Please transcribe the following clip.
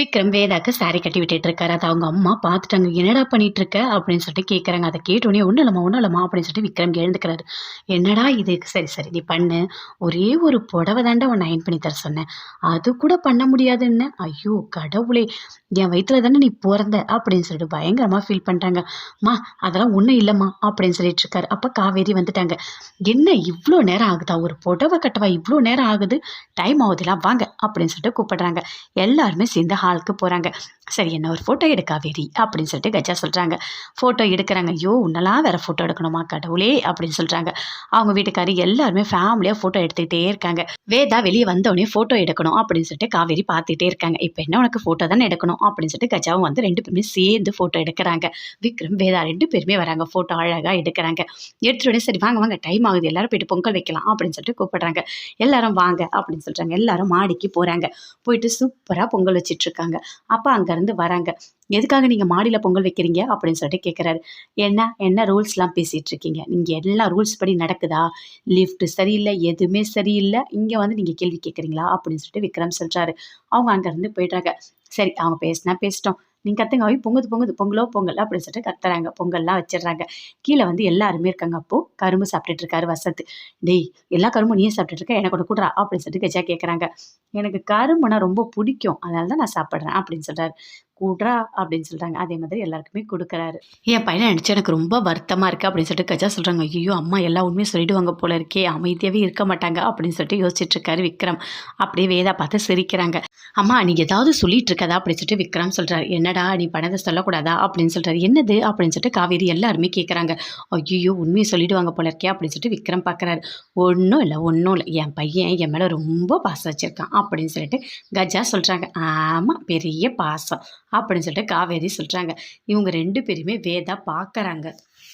Vikram வேதாக்கு sorry கட்டி விட்டுட்டு இருக்காரு அதை அவங்க அம்மா பார்த்துட்டாங்க. என்னடா பண்ணிட்டு இருக்க அப்படின்னு சொல்லிட்டு கேட்குறாங்க அதை கேட்டோடனே ஒன்றும் இல்லம்மா ஒன்றும் இல்லம்மா அப்படின்னு சொல்லிட்டு விக்ரம் எழுந்துக்கிறாரு. என்னடா இது? சரி சரி நீ பண்ணு. ஒரே ஒரு புடவை தாண்டா உன்னை அயன் பண்ணி தர சொன்னேன். அது கூட பண்ண முடியாதுன்னு ஐயோ கடவுளே என் வயிற்றுல தானே நீ பிறந்த? அப்படின்னு சொல்லிட்டு பயங்கரமாக ஃபீல் பண்ணுறாங்க மா அதெல்லாம் ஒன்றும் இல்லைம்மா அப்படின்னு சொல்லிட்டு இருக்காரு அப்போ காவேரி வந்துட்டாங்க. என்ன இவ்வளோ நேரம் ஆகுதா? ஒரு புடவை கட்டவா? இவ்வளோ நேரம் ஆகுது? டைம் ஆகுதுலாம் வாங்க அப்படின்னு சொல்லிட்டு கூப்பிடுறாங்க. எல்லாருமே சேர்ந்து ஹாலுக்கு போகிறாங்க சரி என்ன ஒரு ஃபோட்டோ எடுக்காவேரி அப்படின்னு சொல்லிட்டு கஜா சொல்கிறாங்க ஃபோட்டோ எடுக்கிறாங்க. ஐயோ உன்னெல்லாம் வேறு ஃபோட்டோ எடுக்கணுமா கடவுளே? அப்படின்னு சொல்கிறாங்க அவங்க வீட்டுக்காரி எல்லாருமே ஃபேமிலியாக ஃபோட்டோ எடுத்துக்கிட்டே இருக்காங்க. வேதா வெளியே வந்தோடனே ஃபோட்டோ எடுக்கணும் அப்படின்னு சொல்லிட்டு காவேரி பார்த்துட்டே இருக்காங்க. இப்போ என்ன உனக்கு ஃபோட்டோ தானே எடுக்கணும்? அப்படின்னு சொல்லிட்டு கஜாவும் வந்து ரெண்டு பேருமே சேர்ந்து ஃபோட்டோ எடுக்கிறாங்க. விக்ரம் வேதா ரெண்டு பேருமே வராங்க. ஃபோட்டோ அழகாக எடுக்கிறாங்க. எடுத்துட்டு சரி வாங்க வாங்க டைம் ஆகுது. எல்லாரும் போயிட்டு பொங்கல் வைக்கலாம் அப்படின்னு சொல்லிட்டு கூப்பிடுறாங்க. எல்லாரும் வாங்க அப்படின்னு சொல்கிறாங்க எல்லாரும் மாடிக்கு போகிறாங்க போயிட்டு சூப்பராக பொங்கல் வச்சிட்டு இருக்காங்க. அப்போ அங்கேருந்து வராங்க. எதுக்காக நீங்கள் மாடியில் பொங்கல் வைக்கிறீங்க? அப்படின்னு சொல்லிட்டு கேட்குறாரு என்ன என்ன ரூல்ஸ்லாம் பேசிகிட்டு இருக்கீங்க நீங்கள் எல்லா ரூல்ஸ் படி நடக்குதா? லிஃப்ட் சரியில்லை எதுவுமே சரியில்லை. இங்கே வந்து நீங்கள் கேள்வி கேட்குறீங்களா அப்படின்னு சொல்லிட்டு விக்ரம் சொல்கிறாரு அவங்க அங்கேருந்து போயிடுறாங்க. சரி அவங்க பேசினா பேசிட்டோம். நீங்கள் கத்துங்க. ஐயோ பொங்குது பொங்குது. பொங்கலோ பொங்கல் அப்படின்னு சொல்லிட்டு கத்துறாங்க. பொங்கல்லாம் வச்சிடுறாங்க. கீழே வந்து எல்லாருமே இருக்காங்க. அப்போது கரும்பு சாப்பிட்டுட்டு இருக்காரு வசத்து டேய் எல்லா கரும்பும் நீயே சாப்பிட்டுட்டு இருக்க. எனக்கு ஒன்று கூடுறா அப்படின்னு சொல்லிட்டு கஜா கேட்குறாங்க எனக்கு கரும்புனா ரொம்ப பிடிக்கும். அதனால தான் நான் சாப்பிட்றேன் அப்படின்னு சொல்கிறாரு கூடுறா அப்படின்னு சொல்கிறாங்க அதே மாதிரி எல்லாருக்குமே கொடுக்குறாரு. என் பையனை நினச்சி எனக்கு ரொம்ப வருத்தமாக இருக்குது அப்படின்னு சொல்லிட்டு கஜா சொல்கிறாங்க ஐயோ அம்மா எல்லா உண்மையும் சொல்லிடுவாங்க போல இருக்கே அமைதியாகவே இருக்க மாட்டாங்க அப்படின்னு சொல்லிட்டு யோசிச்சுட்டு இருக்காரு விக்ரம். அப்படியே வேதா பார்த்து சிரிக்கிறாங்க. அம்மா நீ ஏதாவது சொல்லிட்டு இருக்கதா? அப்படின்னு சொல்லிட்டு விக்ரம் சொல்கிறாரு என்னடா நீ பணத்தை சொல்லக்கூடாதா? அப்படின்னு சொல்கிறாரு என்னது? அப்படின்னு சொல்லிட்டு காவேரி எல்லாருமே கேட்குறாங்க ஐயோ உண்மையை சொல்லிடுவாங்க போல இருக்கே அப்படின்னு சொல்லிட்டு விக்ரம் பார்க்குறாரு ஒன்றும் இல்லை ஒன்றும் இல்லை. என் பையன் என் மேலே ரொம்ப பாசம் வச்சுருக்கான் அப்படின்னு சொல்லிட்டு கஜா சொல்கிறாங்க ஆமாம் பெரிய பாசம். அப்படின்னு சொல்லிட்டு காவேரி சொல்கிறாங்க இவங்க ரெண்டு பேருமே வேதா பார்க்குறாங்க